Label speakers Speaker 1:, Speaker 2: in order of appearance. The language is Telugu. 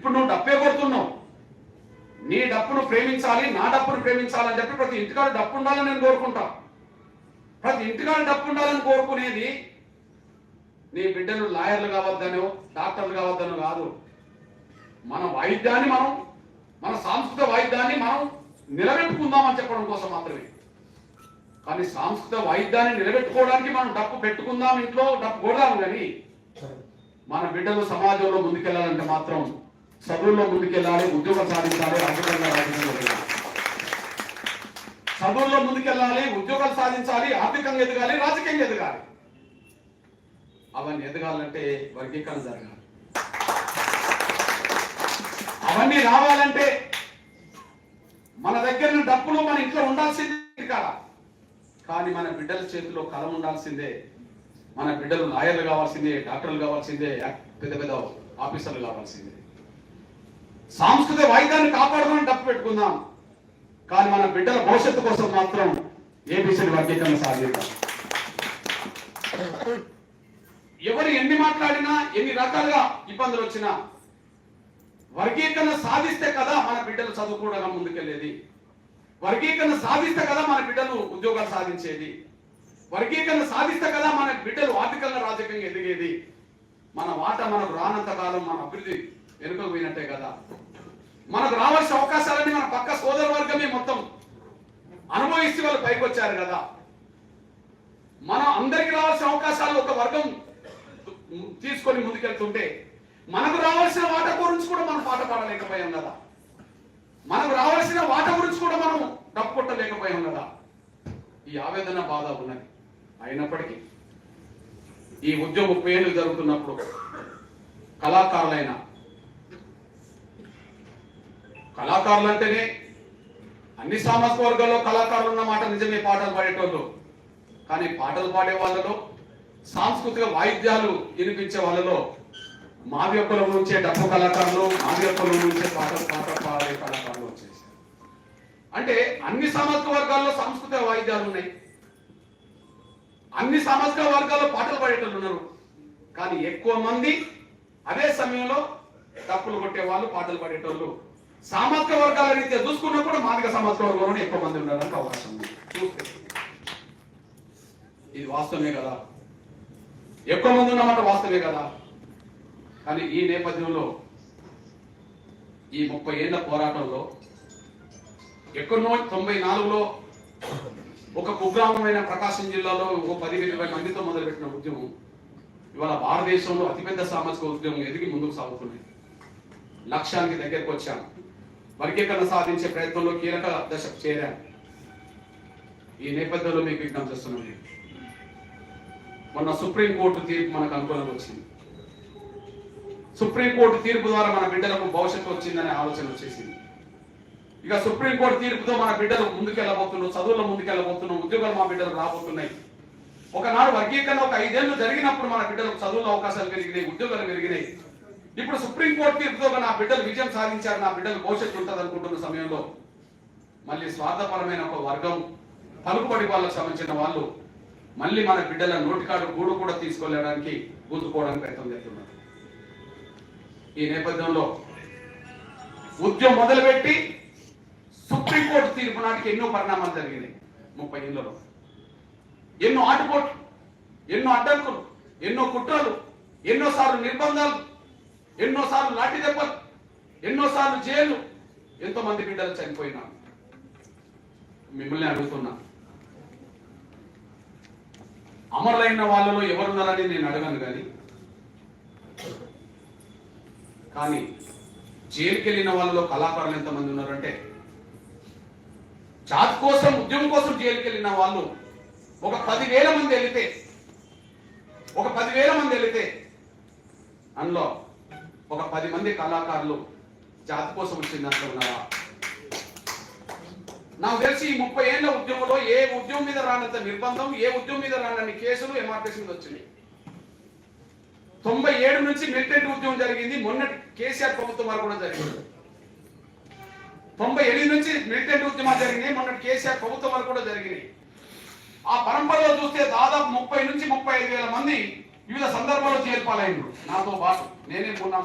Speaker 1: ఇప్పుడు నువ్వు డబ్బే కొడుతున్నావు. నీ డప్పును ప్రేమించాలి నా డప్పును ప్రేమించాలని చెప్పి ప్రతి ఇంటికాడ డప్పు ఉండాలని నేను కోరుకుంటా. ప్రతి ఇంటికాడ డప్పు ఉండాలని కోరుకునేది నీ బిడ్డలు లాయర్లు కావద్దనో డాక్టర్లు కావద్దనో కాదు. మన వాయిద్యాన్ని మనం మన సాంస్కృతిక వాయిద్యాన్ని మనం నిలబెట్టుకుందామని చెప్పడం కోసం మాత్రమే. కానీ సాంస్కృతిక వాయిద్యాన్ని నిలబెట్టుకోవడానికి మనం డప్పు పెట్టుకుందాం ఇంట్లో డప్పు కొడదాం కానీ మన బిడ్డలు సమాజంలో ముందుకెళ్ళాలంటే మాత్రం చదువుల్లో ముందుకెళ్ళాలి ఉద్యోగం సాధించాలి ఆర్థికంగా రాజకీయంగా ఎదగాలి. చదువుల్లో ముందుకెళ్ళాలి ఉద్యోగాలు సాధించాలి ఆర్థికంగా ఎదగాలి రాజకీయంగా ఎదగాలి. అవన్నీ ఎదగాలంటే వర్గీకరణ జరగాలి. అవన్నీ రావాలంటే మన దగ్గర డబ్బులు మన ఇంట్లో ఉండాల్సిందే కాదా కానీ మన బిడ్డల చేతిలో కలం ఉండాల్సిందే. మన బిడ్డలు లాయర్లు కావాల్సిందే డాక్టర్లు కావాల్సిందే పెద్ద పెద్ద ఆఫీసర్లు కావాల్సిందే. సాంస్కృతిక వాయిద్యాన్ని కాపాడమని డబ్బు పెట్టుకుందాం. కానీ మన బిడ్డల భవిష్యత్తు కోసం మాత్రం ఏబిసిడి వర్గీకరణ సాధిద్దాం. ఎవరు ఎన్ని మాట్లాడినా ఎన్ని రకాలుగా ఇబ్బందులు వచ్చినా వర్గీకరణ సాధిస్తే కదా మన బిడ్డలు చదువుకోవడం ముందుకెళ్ళేది. వర్గీకరణ సాధిస్తే కదా మన బిడ్డలు ఉద్యోగాలు సాధించేది. వర్గీకరణ సాధిస్తే కదా మన బిడ్డలు ఆర్థికంగా రాజకీయంగా ఎదిగేది. మన వాట మనకు రానంత కాలం మన అభివృద్ధి వెనుకకు పోయినట్టే కదా. మనకు రావాల్సిన అవకాశాలన్నీ మన పక్క సోదర వర్గమే మొత్తం. అనుభవిస్తూ వాళ్ళు పైకి వచ్చారు కదా. మనం అందరికి రావాల్సిన అవకాశాలు ఒక వర్గం తీసుకొని ముందుకెళ్తుంటే మనకు రావాల్సిన వాట గురించి కూడా మనం పాట పాడలేకపోయాం కదా. మనకు రావాల్సిన వాట గురించి కూడా మనం డప్పు కొట్టలేకపోయాం కదా. ఈ ఆవేదన బాధ ఉన్నది. అయినప్పటికీ ఈ ఉద్యోగ పేర్లు జరుగుతున్నప్పుడు కళాకారులైన కళాకారులు అంటేనే అన్ని సామాజిక వర్గాల్లో కళాకారులు ఉన్న మాట నిజమే పాటలు పాడేటోళ్ళు. కానీ పాటలు పాడే వాళ్ళలో సాంస్కృతిక వాయిద్యాలు వినిపించే వాళ్ళలో మావ్య ఒక్కల నుంచే డబ్బు కళాకారులు మాది ఒక్కల నుంచే పాటలు పాటలు పాడే కళాకారులు వచ్చేసారు. అంటే అన్ని సామాజిక వర్గాల్లో సాంస్కృతిక వాయిద్యాలు ఉన్నాయి. అన్ని సామాజిక వర్గాల్లో పాటలు పాడేటోళ్ళు ఉన్నారు. కానీ ఎక్కువ మంది అదే సమయంలో డప్పులు కొట్టే వాళ్ళు పాటలు పాడేటోళ్ళు సామాజిక వర్గాల రీత్యా చూసుకున్నప్పుడు కూడా మాదిక సామాజిక వర్గంలోనే ఎక్కువ మంది ఉండడానికి అవకాశం ఉంది. చూస్తే. ఇది వాస్తవమే కదా? ఎక్కువ మంది ఉన్నమాట వాస్తవమే కదా? కానీ ఈ నేపథ్యంలో ఈ ముప్పై ఏళ్ళ పోరాటంలో ఎక్కడో తొంభై నాలుగులో ఒక కుగ్రామమైన ప్రకాశం జిల్లాలో ఒక పది ఇరవై మందితో మొదలుపెట్టిన ఉద్యమం ఇవాళ భారతదేశంలో అతిపెద్ద సామాజిక ఉద్యమం ఎదిగి ముందుకు సాగుతున్నాయి లక్ష్యానికి దగ్గరకు వచ్చాను వర్గీకరణ సాధించే ప్రయత్నంలో కీలక దశకు చేరాం ఈ నేపథ్యంలో మీకు విజ్ఞప్తి చేస్తున్నాను. మొన్న సుప్రీంకోర్టు తీర్పు మనకు అనుకూలంగా వచ్చింది. సుప్రీంకోర్టు తీర్పు ద్వారా మన బిడ్డలకు భవిష్యత్తు వచ్చిందనే ఆలోచన వచ్చేసింది. ఇక సుప్రీంకోర్టు తీర్పుతో మన బిడ్డలు ముందుకెళ్ళబోతున్నాం చదువుల ముందుకెళ్ళబోతున్నాం ఉద్యోగాలు మా బిడ్డలు రాబోతున్నాయి. ఒకనాడు వర్గీకరణ ఒక ఐదేళ్ళు జరిగినప్పుడు మన బిడ్డలకు చదువుల అవకాశాలు పెరిగినాయి ఉద్యోగాలు పెరిగినాయి. ఇప్పుడు సుప్రీంకోర్టు తీర్పుతో నా బిడ్డలు విజయం సాధించారు నా బిడ్డలు భవిష్యత్తు ఉంటుంది అనుకుంటున్న సమయంలో మళ్ళీ స్వార్థపరమైన ఒక వర్గం పలుకుబడి వాళ్ళకు సంబంధించిన వాళ్ళు మళ్ళీ మన బిడ్డల నోటికాడు గూడు కూడా తీసుకెళ్ళడానికి గుంజుకోవడానికి ప్రయత్నం చేస్తున్నారు. ఈ నేపథ్యంలో ఉద్యమం మొదలుపెట్టి సుప్రీంకోర్టు తీర్పు నాటికి ఎన్నో పరిణామాలు జరిగినాయి. ముప్పై ఏళ్ళలో ఎన్నో ఆటుపోట్లు ఎన్నో అడ్డంకులు ఎన్నో కుట్రలు ఎన్నోసార్లు నిర్బంధాలు ఎన్నోసార్లు లాఠీ దెబ్బలు ఎన్నోసార్లు జైలు. ఎంతో మంది బిడ్డలు చనిపోయినా మిమ్మల్ని అడుగుతున్నా. అమరులైన వాళ్ళలో ఎవరున్నారని నేను అడగను కానీ కానీ జైలుకి వెళ్ళిన వాళ్ళలో కళాకారులు ఎంతమంది ఉన్నారంటే జాతి కోసం ఉద్యమం కోసం జైలుకి వెళ్ళిన వాళ్ళు ఒక పదివేల మంది వెళితే ఒక పదివేల మంది వెళితే అందులో ఒక పది మంది కళాకారులు జాతి కోసం వచ్చిన దాంట్లో ఉన్నారా నాకు తెలిసి ఈ ముప్పై ఏళ్ళ ఉద్యమంలో ఏ ఉద్యమం మీద రానంత నిర్బంధం ఏ ఉద్యమం మీద రానన్ని కేసులు ఎంఆర్టీసీ మీద వచ్చినాయి. తొంభై ఏడు నుంచి మిలిటెంట్ ఉద్యమం జరిగింది మొన్న కేసీఆర్ ప్రభుత్వం వరకు కూడా జరిగింది. తొంభై ఎనిమిది నుంచి మిలిటెంట్ ఉద్యమాలు జరిగినాయి మొన్న కేసీఆర్ ప్రభుత్వం వరకు కూడా జరిగినాయి. ఆ పరంపరలో చూస్తే దాదాపు ముప్పై నుంచి ముప్పై ఐదు వేల మంది వివిధ సందర్భాల్లో చేర్పాలైండ్రు నాతో పాటు నేనే